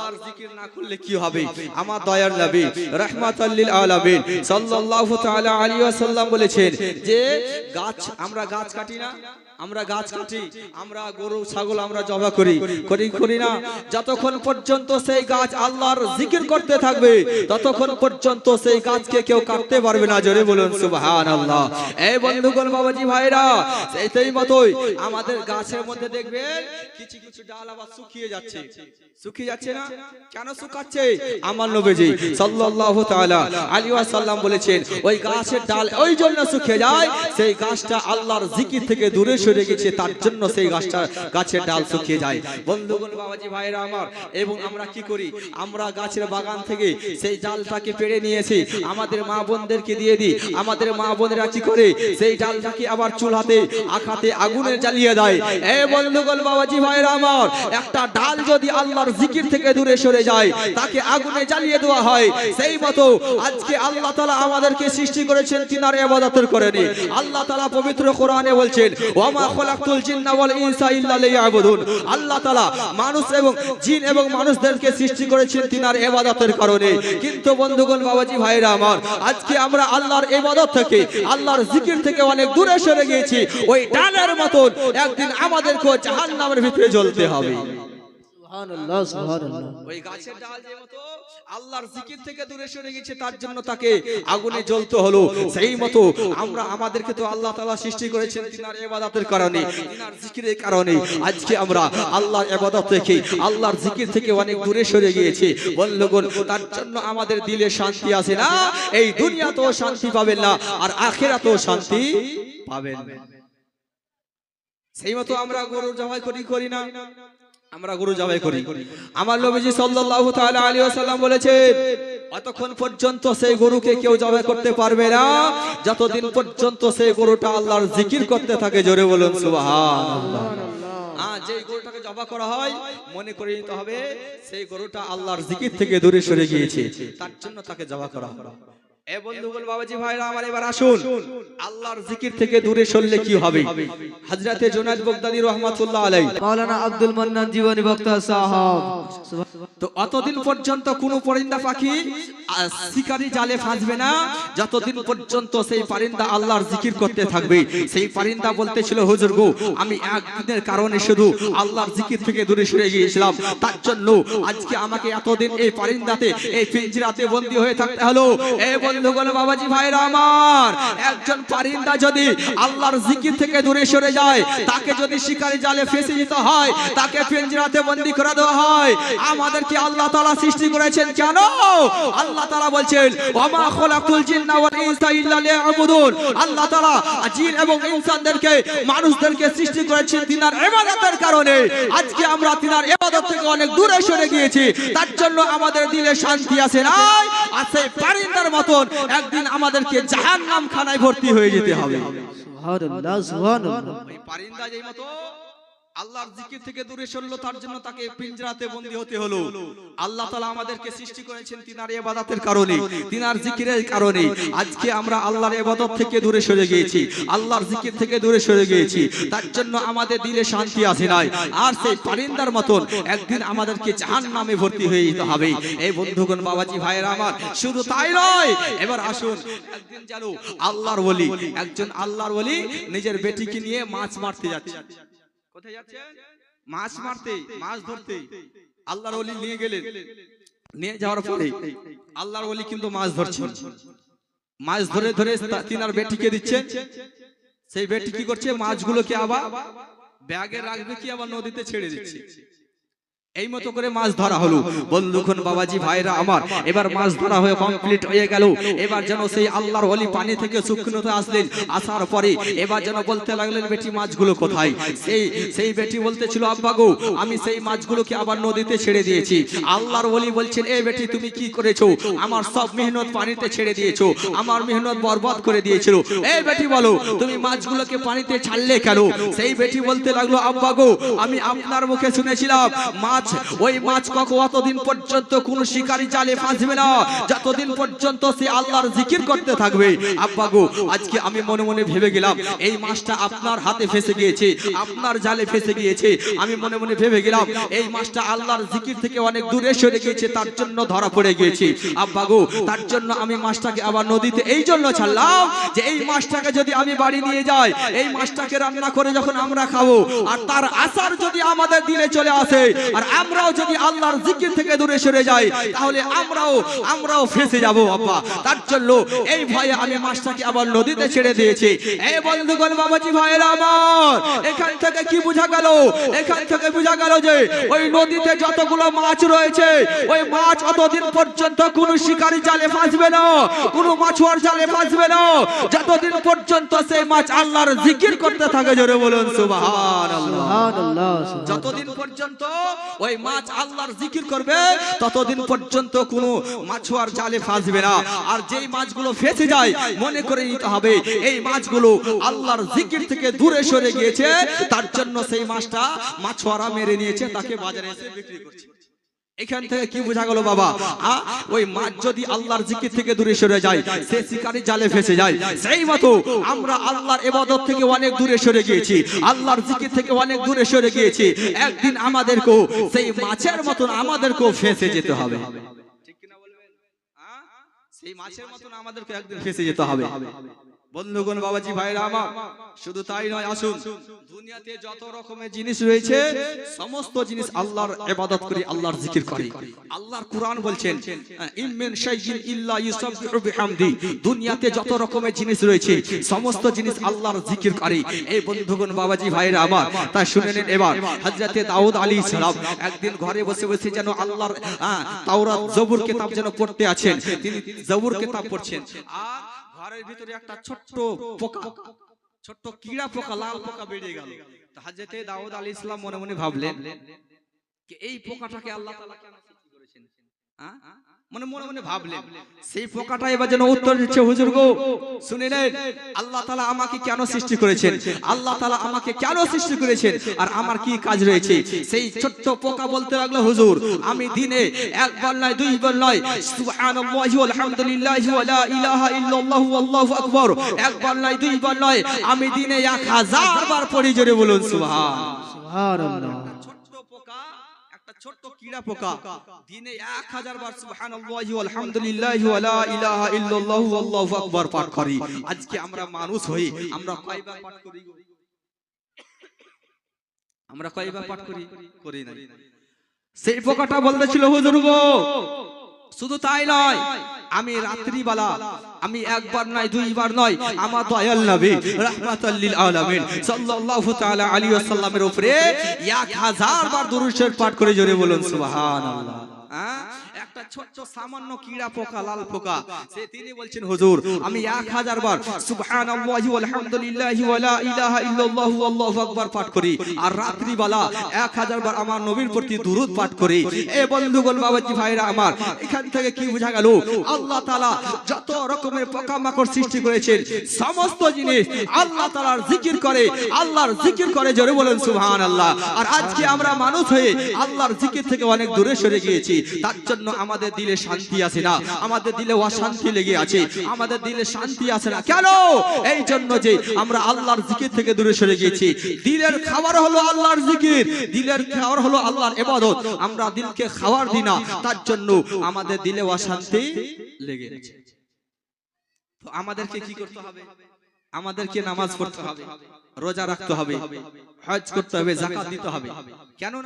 আল্লাহর জিকির না করলে কি হবে? আমার দয়ার নবী রাহমাতাল্লিল আলামিন সাল্লাল্লাহু তাআলা আলাইহি ওয়াসাল্লাম বলেছেন যে গাছ আমরা গাছ কাটি না? আমরা গাছ কাটি আমরা গরু ছাগল আমরা জবা করি। করি। করি না যতক্ষণ পর্যন্ত সেই গাছ আল্লাহর জিকির করতে থাকবে ততক্ষণ পর্যন্ত সেই গাছকে কেউ কাটতে পারবে না জোরে বলুন সুবহানাল্লাহ। এই বন্ধুগণ বাবাজি ভাইরা সেই মতোই আমাদের গাছের মধ্যে দেখবেন কিছু কিছু ডাল আবার শুকিয়ে যাচ্ছে। শুকিয়ে যাচ্ছে না? কেন শুকাচ্ছে? আমার নবীজি সাল্লাল্লাহু তাআলা আলাইহি ওয়াসাল্লাম বলেছেন ওই গাছের ডাল ওই জন্য শুকিয়ে যায় সেই গাছটা আল্লাহর জিকির থেকে দূরে সরে গেছে তার জন্য সেই গাছটা গাছের ডাল শুকিয়ে যায়। বন্ধুগণ বাবাজি ভাইরা আমার এবং আমরা কি করি? আমরা গাছের বাগান থেকে সেই ডালটাকে পেড়ে নিয়েছি। আমাদের মা বোনদেরকে দিয়ে দিই। আমাদের মা বোনেরা কি করে? সেই ডালটাকে আবার চুলাতে আখাতে আগুনে জ্বালিয়ে দেয়। এ বন্ধুগণ বাবাজি ভাইরা আমার একটা ডাল যদি আল্লাহর জিকির থেকে দূরে সরে যায় তাকে আগুনে জ্বালিয়ে দেওয়া হয়। সেই মতো আজকে আল্লাহ তাআলা আমাদেরকে সৃষ্টি করেছেন তিনার ইবাদতের করেনি। আল্লাহ তাআলা পবিত্র কোরআনে বলছেন আল্লাহ মানুষ এবং জিন এবং মানুষদেরকে সৃষ্টি করেছেন তিনার ইবাদতের কারণে। কিন্তু বন্ধুগণ, বাবাজি, ভাইরা আমার, আজকে আমরা আল্লাহর ইবাদত থেকে, আল্লাহর জিকির থেকে অনেক দূরে সরে গিয়েছি। ওই ডালের মতন একদিন আমাদেরকে জাহান্নামের ভিতরে জ্বলতে হবে। আল্লাহর জিকির থেকে তো অনেক দূরে সরে গিয়েছি। বন্ধুগণ তার জন্য আমাদের দিলে শান্তি আছে না? এই দুনিয়াতেও শান্তি পাবেন না, আর আখেরাতেও শান্তি পাবেন সেই মতো আমরা গরু জবাই করি করি না। আমরা গরু জবাই করি। আমার নবীজি সাল্লাল্লাহু তাআলা আলাইহি ওয়াসাল্লাম বলেছেন অতক্ষণ পর্যন্ত সেই গরুকে কেউ জবাই করতে পারবে না। যতদিন পর্যন্ত সেই গরুটা আল্লাহর জিকির করতে থাকে জোরে বলুন সুবহানাল্লাহ। যে গরুটাকে জবা করা হয় মনে করে নিতে হবে সেই গরুটা আল্লাহর জিকির থেকে দূরে সরে গিয়েছে। তার জন্য তাকে জবা করা হয়। এ বন্ধুগণ বাবাজি ভাইরা আমার এবার আসুন। আল্লাহর জিকির থেকে দূরে সরলে কি হবে? হযরতে জুনায়দ বগদাদি রহমাতুল্লাহ আলাইহি। মাওলানা আব্দুল মান্নান জীবনী বক্তা সাহাব। তো অতদিন পর্যন্ত কোনো পরিন্দা পাখি শিকারি জালে ফাঁসবে না। যতদিন পর্যন্ত সেই পারিন্দা আল্লাহর জিকির করতে থাকবে সেই পারিন্দা বলতেছিল হুজুর গো আমি একদিনের কারণে শুধু আল্লাহর জিকির থেকে দূরে সরে গিয়েছিলাম। তার জন্য আজকে আমাকে এতদিন এই পারিন্দাতে এই পিঞ্জরাতে বন্দী হয়ে থাকতে হলো। এই বন্ধুগণ বাবাজি ভাইরা আমার, একজন পারিন্দা যদি আল্লাহর জিকির থেকে দূরে সরে যায়, তাকে যদি শিকারি জালে ফেসে যেতে হয়, তাকে পিঞ্জরাতে বন্দী করে দেওয়া হয়, আমাদেরকে আল্লাহ তাআলা সৃষ্টি করেছেন কেন? আল্লাহ তাআলা বলছেন, ওমা খলাকুল জিন্না ওয়াল ইনসা ইল্লা আল্লাহ তাআলা এবং ইনসানদেরকে, মানুষদেরকে সৃষ্টি করেছেন ইবাদতের কারণে। আজকে আমরা তিনার ইবাদত থেকে অনেক দূরে সরে গিয়েছি, তার জন্য আমাদের দিলে শান্তি আছে নাই? আর সেই পারিন্দার মতন একদিন আমাদেরকে জাহান নাম খানায় ভর্তি হয়ে যেতে হবে। সুবহানাল্লাহ সুবহানাল্লাহ। পারিন্দা যেই মতো আল্লাহর জিকির থেকে দূরে সরলো তার জন্য তাকে পিঞ্জরাতে বন্দী হতে হলো। আল্লাহ তাআলা আমাদেরকে সৃষ্টি করেছেন তিনার ইবাদতের কারণে তিনার জিকিরের কারণে আজকে আমরা আল্লাহর ইবাদত থেকে দূরে সরে গিয়েছি। আল্লাহর জিকির থেকে দূরে সরে গিয়েছি। তার জন্য আমাদের দিলে শান্তি আসে নাই। আর সেই পারিন্দার মতন একদিন আমাদেরকে জাহান্নামে ভর্তি হয়ে যেতে হবে। এই বন্ধুগণ বাবাজি ভাইয়েরা আমার শুধু তাই নয়। এবার আসুন। একদিন জানো আল্লাহর ওলি একজন আল্লাহর ওলি নিজের বেটিকে নিয়ে মাছ মারতে যাচ্ছে কোথায় যাচ্ছেন? মাছ মারতে মাছ ধরতে। আল্লাহর ওলি নিয়ে গেলেন। নিয়ে যাওয়ার পরে আল্লাহর ওলি কিন্তু মাছ ধরছেন মাছ ধরে ধরে তিনার বেটিকে দিচ্ছে সেই বেটি কি করছে? মাছগুলোকে আবার ব্যাগে রাখবে কি? আবার নদীতে ছেড়ে দিচ্ছে। এই মতো করে মাছ ধরা হলো। বন্ধুখন বাবাজি ভাইরা আমার এবার মাছ ধরা হয়ে কমপ্লিট হয়ে গেল। এবার যেন সেই আল্লাহর ওলি পানি থেকে শুকনোতে আসলেন। আসার পরে এবার যেন বলতে লাগলেন বেটি মাছগুলো কোথায়? সেই সেই বেটি বলতেছিল আব্বা গো আমি সেই মাছগুলোকে আবার নদীতে ছেড়ে দিয়েছি। আল্লাহর ওলি বলছেন এই বেটি তুমি কি করেছ? আমার সব মেহনত পানিতে ছেড়ে দিয়েছ। আমার মেহনত বরবাদ করে দিয়েছিল। এই বেটি বলো তুমি মাছগুলোকে পানিতে ছাড়লে কেন? সেই বেটি বলতে লাগল আব্বা গো আমি আপনার মুখে শুনেছিলাম মাছ মাছ, ওই মাছ কখন অতদিন পর্যন্ত কোন শিকারি জালে ফাঁসবে না। যতদিন পর্যন্ত সে আল্লাহর জিকির করতে থাকবে। আব্বা গো, আজকে আমি মনে মনে ভেবে গেলাম, এই মাছটা আপনার হাতে ফেসে গিয়েছে, আপনার জালে ফেসে গিয়েছে। আমি মনে মনে ভেবে গেলাম, এই মাছটা আল্লাহর জিকির থেকে অনেক দূরে সরে গিয়েছে, তার জন্য ধরা পড়ে গিয়েছে। আব্বা গো, তার জন্য আমি মাছটাকে আবার নদীতে এই জন্য ছাড়লাম যে এই মাছটাকে যদি আমি বাড়ি নিয়ে যাই, এই মাছটাকে রান্না করে যখন আমরা খাব, আর তার আসার যদি আমাদের দিনে চলে আসে, আর আমরাও যদি আল্লাহর জিকির থেকে দূরে সরে যাই তাহলে আমরাও আমরাও ফেসে যাব আব্বা। তার জন্য এই ভয়ে আমি মাছটাকে আবার নদীতে ছেড়ে দিয়েছি। এই বন্ধুগণ বাবাজি ভাইয়েরা আমার এখান থেকে কি বোঝা গেল? এখান থেকে বোঝা গেল যে ওই নদীতে যতগুলো মাছ রয়েছে ওই মাছ অতদিন পর্যন্ত কোনো শিকারি জালে ফাঁসবে না কোনো মাছুয়ার জালে ফাঁসবে না। যতদিন পর্যন্ত সেই মাছ আল্লাহর জিকির করতে থাকে জোরে বলুন সুবহানাল্লাহ সুবহানাল্লাহ। যতদিন পর্যন্ত ওই মাছ আল্লাহর জিকির করবে ততদিন পর্যন্ত কোনো মাছুয়ার জালে ফাঁসবে না। আর যেই মাছগুলো ফেঁসে যায় মনে করে নিতে হবে এই মাছগুলো আল্লাহর জিকির থেকে দূরে সরে গিয়েছে তার জন্য সেই মাছটা মাছুয়ারা মেরে নিয়েছে তাকে বাজারে এসে বিক্রি করছে। এখান থেকে কি বোঝা গেল বাবা? ওই মাছ যদি আল্লাহর জিকির থেকে দূরে সরে যায় সে শিকারি জালে ফেসে যায়। সেই মতো আমরা আল্লাহর ইবাদত থেকে অনেক দূরে সরে গিয়েছি আল্লাহর জিকির থেকে অনেক দূরে সরে গিয়েছি। একদিন আমাদেরকেও সেই মাছের মতন আমাদেরকেও ফেসে যেতে হবে। ঠিক কিনা বলবেন? সেই মাছের মতন আমাদেরকে একদিন ফেসে যেতে হবে। বন্ধুগণ, বাবাজি, ভাইরা আমার, শুধু তাই নয়, আসুন। দুনিয়াতে যত রকমের জিনিস রয়েছে, সমস্ত জিনিস আল্লাহর ইবাদত করি, আল্লাহর জিকির করে। আল্লাহর কোরআন বলছেন ইমিন শাইইন ইল্লা ইউসাববিহু বিহামদি। দুনিয়াতে যত রকমের জিনিস রয়েছে, সমস্ত জিনিস আল্লাহর জিকির করে। এই বন্ধুগণ, বাবাজি, ভাইরা আমার তা শুনে নিন এবার, হযরতে দাউদ আলাইহিস সালাম একদিন ঘরে বসে বসে যেন আল্লাহর তাওরাত, জবুর কিতাব যেন পড়তে আছেন, তিনি জবুর কিতাব পড়ছেন। আর ঘরের ভিতরে একটা ছোট্ট পোকা ছোট্ট কিড়া পোকা লাল পোকা বেরিয়ে গেল হাজেতে দাউদ আলী ইসলাম মনে মনে ভাবলেন এই পোকাটাকে আল্লাহ কেন সৃষ্টি করেছেন হ্যাঁ? মনে মনে মনে ভাবলেন সেই পোকাটা এবার যেন উত্তর দিচ্ছে হুজুর গো শুনিলেন আল্লাহ তালা আমাকে কেন সৃষ্টি করেছেন? আল্লাহ তালা আমাকে কেন সৃষ্টি করেছেন? আর আমার কি কাজ রয়েছে? সেই ছোট্ট পোকা বলতে লাগল হুজুর আমি দিনে একবার নয় দুইবার নয় সুবহানাল্লাহি ওয়ালহামদুলিল্লাহি ওয়া লা ইলাহা ইল্লাল্লাহু আল্লাহু আকবার। একবার নয় দুইবার নয় আমি দিনে 1000 বার পড়ি জোরে বলুন সুবহান সুবহানাল্লাহ। কিড়া পোকা। দিনে 1000 বার সুবহানাল্লাহি আলহামদুলিল্লাহি ওয়ালা ইলাহা ইল্লাল্লাহু আল্লাহু আকবার পাঠ করি। আজকে আমরা মানুষ হই আমরা কয়বার পাঠ করি আমরা কয়বার পাঠ করি? করি না সেই পোকাটা বলতেছিল হুজুর গো শুধু তাই নয়, আমি রাত্রিবেলা, আমি একবার নয়, দুইবার নয়, আমার দয়াল নবী রাহমাতাল লিল আলামিন সাল্লাল্লাহু তাআলা আলাইহি ওয়াসাল্লামের উপরে 1000 বার দুরূদ শরীফ পাঠ করে জোরে বলুন, সুবহানাল্লাহ হ্যাঁ? একটা ছোট্ট সামান্য কিড়া পোকা লাল পোকা। সে তিনি বলছেন হুজুর আমি 1000 বার সুবহানাল্লাহি ওয়ালহামদুলিল্লাহি ওয়া লা ইলাহা ইল্লাল্লাহু আল্লাহু আকবার পাঠ করি। আর রাত্রিবেলা 1000 বার আমার নবীর প্রতি দুরূদ পাঠ করি। এ বন্ধুগণ বাবাজি ভাইরা আমার এখান থেকে কি বোঝা গেল? আল্লাহ তাআলা যত রকমের পোকামাকড় সৃষ্টি করেছেন সমস্ত জিনিস আল্লাহ তাআলার জিকির করে আল্লাহর জিকির করে জোরে বলেন সুবহানাল্লাহ। আর আজকে আমরা মানুষ হয়ে আল্লাহর জিকির থেকে অনেক দূরে সরে গিয়েছি। তার জন্য আমাদের দিলে শান্তি আসে না, আমাদের দিলে অশান্তি লেগে আছে, আমাদের দিলে শান্তি আসে না। কেন? এই জন্য যে আমরা আল্লাহর জিকির থেকে দূরে সরে গিয়েছি। দিলের খাবার হলো আল্লাহর জিকির, দিলের খাবার হলো আল্লাহর ইবাদত। আমরা দিলকে খাবার দিই না, তার জন্য আমাদের দিলে অশান্তি লেগে আছে তো আমাদেরকে কি করতে হবে? আমাদেরকে নামাজ পড়তে হবে, রোজা রাখতে হবে, হজ করতে হবে জাকাত দিতে হবে। কেন